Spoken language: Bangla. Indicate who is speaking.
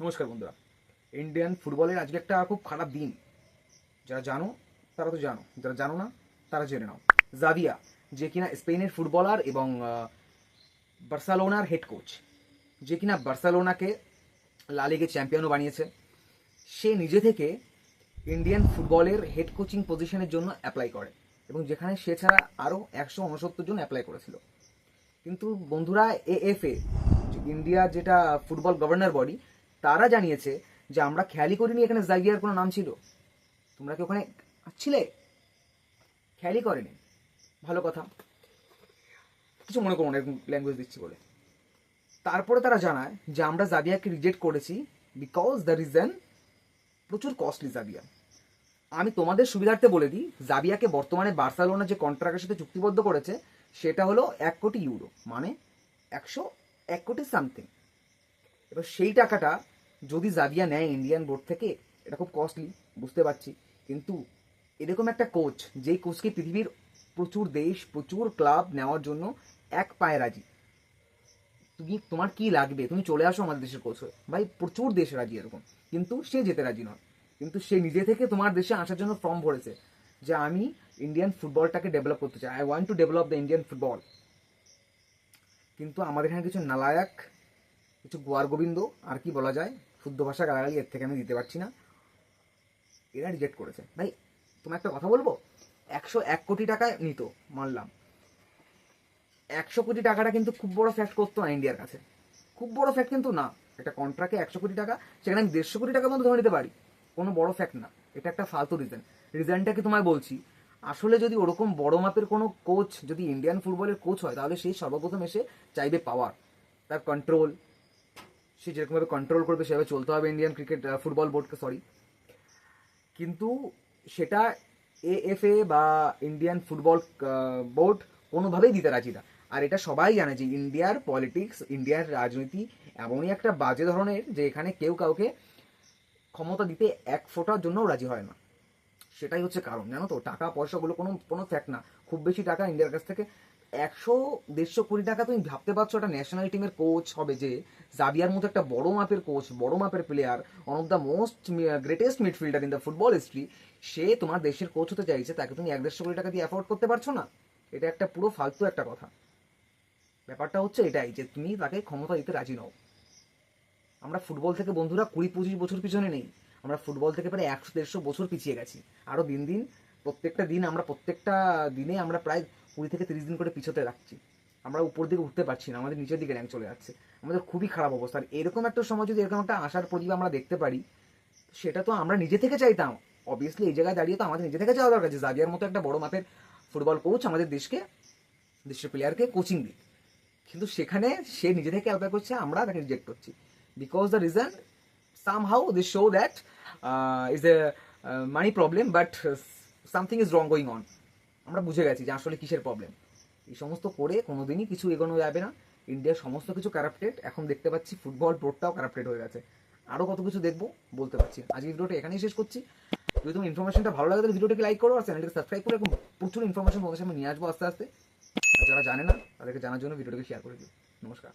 Speaker 1: নমস্কার বন্ধুরা। ইন্ডিয়ান ফুটবলের আজকে একটা খুব খারাপ দিন। যারা জানো, তারা তো জানো। যারা জানো না, তারা জেনে নাও। জাভিয়া যে কিনা স্পেনের ফুটবলার এবং বার্সেলোনার হেড কোচ যে কিনা বার্সেলোনাকে লালিগে চ্যাম্পিয়নও বানিয়েছে, সে নিজে থেকে ইন্ডিয়ান ফুটবলের হেড কোচিং পজিশনের জন্য অ্যাপ্লাই করে এবং যেখানে সে ছাড়া আরও একশো উনসত্তর জন অ্যাপ্লাই করেছিল। কিন্তু বন্ধুরা এএফএ ইন্ডিয়া যেটা ফুটবল গভর্নর বডি তারা জানিয়েছে যে আমরা খেয়ালই করিনি এখানে জাইভিয়ার কোনো নাম ছিল। তোমরা কি ওখানে ছিলে খেয়ালই করেনি। ভালো কথা। কিছু মনে করো না, এরকম ল্যাঙ্গুয়েজ দিচ্ছি বলে। তারপরে তারা জানায় যে আমরা জাবিয়াকে রিজেক্ট করেছি বিকজ দ্য রিজন প্রচুর কস্টলি জাবিয়া আমি তোমাদের সুবিধার্থে বলে দিই জাবিয়াকে বর্তমানে বার্সেলোনা যে কন্ট্রাক্টের সাথে চুক্তিবদ্ধ করেছে, সেটা হলো এক কোটি ইউরো মানে একশো এক কোটি সামথিং এবার সেই টাকাটা যদি জাভিয়া নেয় ইন্ডিয়ান বোর্ড থেকে, এটা খুব কস্টলি বুঝতে পারছি। কিন্তু এরকম একটা কোচ যেই কোচকে পৃথিবীর প্রচুর দেশ, প্রচুর ক্লাব নেওয়ার জন্য এক পায়ে রাজি। তুমি, তোমার কি লাগবে? তুমি চলে আসো আমাদের দেশের কোচ হয়ে। ভাই, প্রচুর দেশ রাজি এরকম। কিন্তু সে যেতে রাজি নয়। কিন্তু সে নিজে থেকে তোমার দেশে আসার জন্য ফর্ম ভরেছে যে আমি ইন্ডিয়ান ফুটবলটাকে ডেভেলপ করতে চাই। I want to develop the Indian football কিন্তু আমাদের এখানে কিছু নালায়ক, কিছু গোয়ার গোবিন্দ, আর কি বলা যায়? শুদ্ধ ভাষা গালাগালি এর থেকে আমি দিতে পারছি না। এরা রিজেক্ট করেছে। ভাই তোমার একটা কথা বলব? একশো এক কোটি টাকায় নিত, মানলাম। একশো কোটি টাকাটা কিন্তু খুব বড় ফ্যাক্ট করতো না ইন্ডিয়ার কাছে। খুব বড় ফ্যাক্ট কিন্তু না। একটা কন্ট্রাক্টে একশো কোটি টাকা, সেখানে আমি দেড়শো কোটি টাকার মধ্যে ধরে নিতে পারি। কোনো বড় ফ্যাক্ট না। এটা একটা ফালতু রিজন রিজনটাকে তোমায় বলছি? আসলে যদি ওরকম বড় মাপের কোনো কোচ যদি ইন্ডিয়ান ফুটবলের কোচ হয়, তাহলে সেই সর্বপ্রথম এসে চাইবে পাওয়ার তার কন্ট্রোল সে যেরকমভাবে কন্ট্রোল করবে, সেভাবে চলতে হবে ইন্ডিয়ান ক্রিকেট ফুটবল বোর্ডকে সরি কিন্তু সেটা এএফএ বা ইন্ডিয়ান ফুটবল বোর্ড কোনোভাবেই দিতে রাজি না। আর এটা সবাই জানে যে ইন্ডিয়ার পলিটিক্স ইন্ডিয়ার রাজনীতি এমনই একটা বাজে ধরনের যে এখানে কেউ কাউকে ক্ষমতা দিতে এক ফোঁটার জন্যও রাজি হয় না। সেটাই হচ্ছে কারণ, জানো তো? টাকা পয়সাগুলো কোনো কোনো ফ্যাক্ট না। খুব বেশি টাকা ইন্ডিয়ার কাছ থেকে একশো, দেড়শো কোটি টাকা তুমি ভাবতে পারছ একটা ন্যাশনাল টিমের কোচ হবে যে, জাবিয়ার মতো একটা বড় মাপের কোচ বড় মাপের player one of the most greatest midfielder in the football history সে তোমার দেশের কোচ হতে চাইছে, তাকে তুমি এক দেড়শো কোটি টাকা দিয়ে অ্যাফোর্ড করতে পারছ না? এটা একটা পুরো ফালতু একটা কথা। ব্যাপারটা হচ্ছে এটাই যে, তুমি তাকে ক্ষমতা দিতে রাজি নও। আমরা ফুটবল থেকে বন্ধুরা কুড়ি, পঁচিশ বছর পিছনে নেই। আমরা ফুটবল থেকে প্রায় একশো, দেড়শো বছর পিছিয়ে গেছি। আরও দিন দিন, প্রত্যেকটা দিন আমরা, প্রত্যেকটা দিনে আমরা প্রায় কুড়ি থেকে তিরিশ দিন করে পিছোতে রাখছি। আমরা উপর দিকে উঠতে পারছি না, আমাদের নিচের দিকে র্যাঙ্ক চলে যাচ্ছে। আমাদের খুবই খারাপ অবস্থা। আর এরকম একটা সময় যদি এরকম একটা আশার প্রদীপ আমরা দেখতে পারি, সেটা তো আমরা নিজে থেকে চাইতাম। অবভিয়াসলি এই জায়গায় দাঁড়িয়ে তো আমাদের নিজে থেকে চাওয়া দরকার যে জাভিয়ার মতো একটা বড় মাপের ফুটবল কোচ আমাদের দেশকে, দেশের প্লেয়ারকে কোচিং দিক। কিন্তু সেখানে সে নিজে থেকে অ্যাপ্লাই করছে, আমরা তাকে রিজেক্ট করছি। Because the reason somehow they show that is a money problem but something is wrong going on আমরা বুঝে গেছি যে আসলে কিসের প্রবলেম এই সমস্ত করে কোনোদিনই কিছু এগোনো যাবে না। ইন্ডিয়ার সমস্ত কিছু কারাপ্টেড এখন দেখতে পাচ্ছি ফুটবল বোর্ডটাও কারাপ্টেড হয়ে গেছে। আরও কত কিছু দেখব বলতে পারছি। আজকে ভিডিওটা এখানেই শেষ করছি। যদি তোমার ইনফরমেশনটা ভালো লাগে, তাহলে ভিডিওটাকে লাইক করো আর চ্যানেলটাকে সাবস্ক্রাইব করো এবং প্রচুর ইনফরমেশন তোমাদের সামনে নিয়ে আসব আস্তে আস্তে। আর যারা জানে না, তাদেরকে জানার জন্য ভিডিওটাকে শেয়ার করে দিও। নমস্কার।